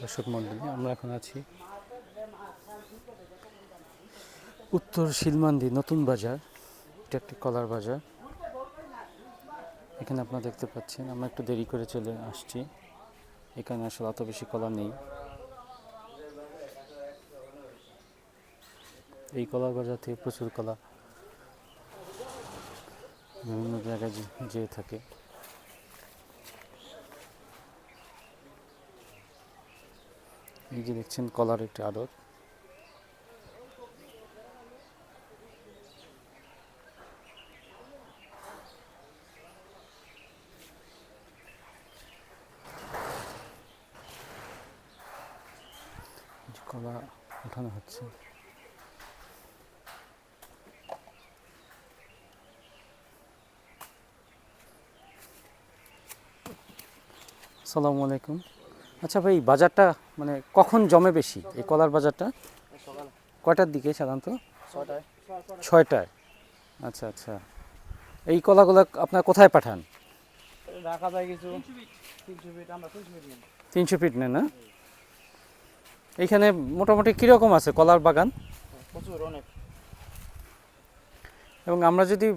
দর্শক মন্ডলী আমরা এখন আছি উত্তর শিলমান্দি নতুন বাজার। এটা একটি কলার বাজার। এখানে আপনারা দেখতে পাচ্ছেন, আমরা একটু দেরি করে চলে আসছি। এখানে আসলে অত বেশি কলা নেই। এই কলার বাজার থেকে প্রচুর কলা বিভিন্ন জায়গায় যেয়ে থাকে। এই যে দেখছেন কলার একটি এই কলা উঠানো হচ্ছে। আসসালামু আলাইকুম। আচ্ছা ভাই বাজারটা মানে কখন জমে বেশি? এই কলার বাজারটা? কয়টার দিকে সাধারণত? ছয়টায়। আচ্ছা আচ্ছা। এই কলাগুলো আপনার কোথায় পাঠান? রাখা যায় কিছু। তিনশো ফিট তিনশো নেন না? এইখানে মোটামুটি কীরকম আছে কলার বাগান? প্রচুর অনেক। এবং আমরা যদি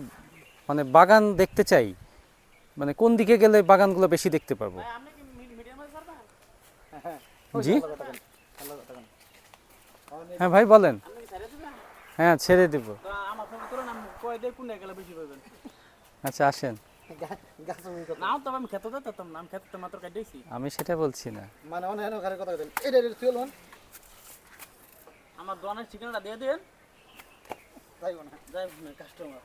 মানে বাগান দেখতে চাই মানে কোন দিকে গেলে বাগানগুলো বেশি দেখতে পারব আপনি কি মিডিয়াম মাছ পারবেন জি? হ্যাঁ ভাই বলেন। হ্যাঁ ছেড়ে দেব। তো আমার ফোন করে নাম কয় দিয়ে কোন গেলে বেশি পাবেন আচ্ছা আসেন। নাও তবে আমি সেটা বলছি না। মানে অনেক অনেক কথা বলেন। এটা এটা তুই বলুন আমার দোকানের ঠিকানাটা দিয়ে দিন যাইব না। যাই কাস্টমার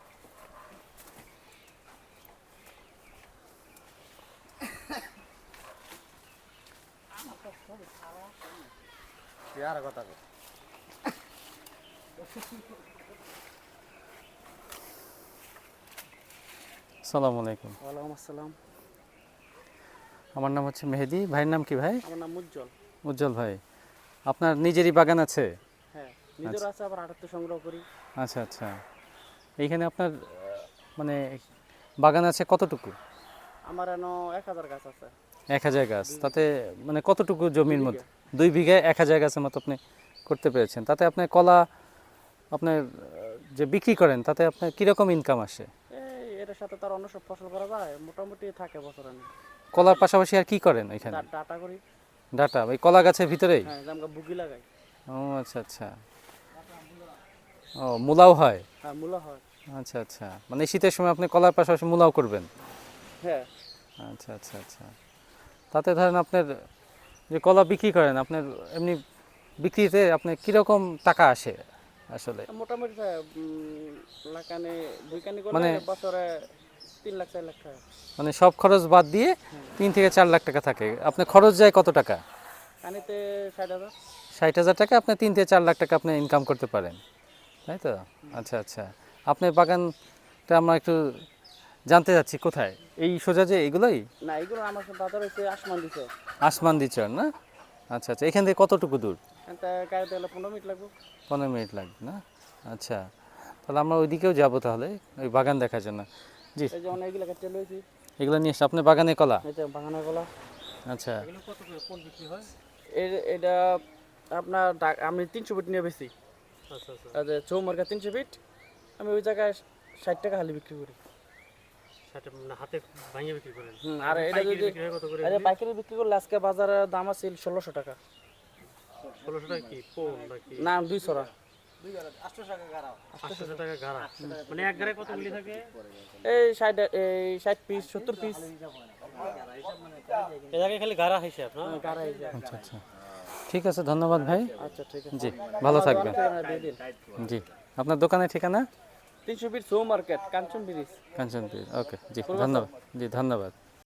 কথা কর আলাইকুম। ওয়ালাইকুম আসসালাম। আমার নাম হচ্ছে মেহেদি। ভাইয়ের নাম কি ভাই? আমার নাম উজ্জ্বল। উজ্জ্বল ভাই আপনার নিজেরই বাগান আছে? হ্যাঁ নিজের আছে আবার আটাত্তর সংগ্রহ করি। আচ্ছা আচ্ছা। এইখানে আপনার মানে বাগান আছে কতটুকু? আমার এন এক হাজার গাছ আছে। এক হাজার গাছ। তাতে মানে কতটুকু জমির মধ্যে? দুই বিঘায় এক হাজার গাছের মতো আপনি করতে পেরেছেন। তাতে আপনার কলা আপনার যে বিক্রি করেন তাতে আপনার কীরকম ইনকাম আসে? এটার সাথে তার অন্য সব ফসল করা যায় মোটামুটি থাকে বছর। কলার পাশাপাশি আর কি করেন এখানে? ডাটা করি। ডাটা ওই কলা গাছের ভিতরেই? হ্যাঁ আমরা বুকি লাগাই। ও আচ্ছা আচ্ছা। ও মূলাও হয়? হ্যাঁ মূলা হয়। আচ্ছা আচ্ছা। মানে শীতের সময় আপনি কলার পাশাপাশি মূলাও করবেন? হ্যাঁ। আচ্ছা আচ্ছা আচ্ছা। তাতে ধরেন আপনার যে কলা বিক্রি করেন আপনার এমনি বিক্রিতে আপনার কীরকম টাকা আসে আসলে? মোটামুটি লাখানে দুই কানি মানে- বছরে তিন লাখ চার লাখ টাকা। মানে সব খরচ বাদ দিয়ে তিন থেকে চার লাখ টাকা থাকে। আপনার খরচ যায় কত টাকা? কানিতে ষাট হাজার। ষাট হাজার টাকা আপনি তিন থেকে চার লাখ টাকা আপনি ইনকাম করতে পারেন। তাই তো? আচ্ছা আচ্ছা। আপনার বাগানটা আমরা একটু জানতে যাচ্ছি কোথায়? এই সোজা যে এগুলোই? না এগুলো আমার বাজার হচ্ছে আসমান দিছে। আসমান দিচর না? আচ্ছা আচ্ছা এখান থেকে কতটুকু দূর? এটা গাড়িতে গেলে পনেরো মিনিট লাগবে। পনেরো মিনিট লাগবে না? আচ্ছা তাহলে আমরা ওইদিকেও যাব তাহলে ওই বাগান দেখার জন্য। জি। এই যে অনেক এগুলো কাটতে লইছি এগুলো নিয়ে এসে আপনার বাগানে কলা? বাগানের গলা আচ্ছা। এর এটা আপনার আমি তিনশো ফিট নিয়ে বেশি আচ্ছা যে চৌমার্কা তিনশো ফিট আমি ওই জায়গায় ষাট টাকা হালি বিক্রি করি। হাতে ভাঙিয়ে বিক্রি করেন। আর এটা যদি কত করে এই যে পাইকারি বিক্রি করলে আজকে বাজারের দাম আছে ষোলোশো টাকা। ষোলোশো টাকা কি? পোন নাকি? না মানে এই ষাট এই ষাট পিস সত্তর পিস। খালি গাড়া আচ্ছা আচ্ছা। ঠিক আছে ধন্যবাদ ভাই। আচ্ছা ঠিক আছে। জি ভালো থাকবেন। ঠিকানা দিয়ে দিন। জি। আপনার দোকানের ঠিকানা? তিনশো ফিট সৌ market Kanchan bridge Kanchanpur okay ji ধন্যবাদ জি ধন্যবাদ।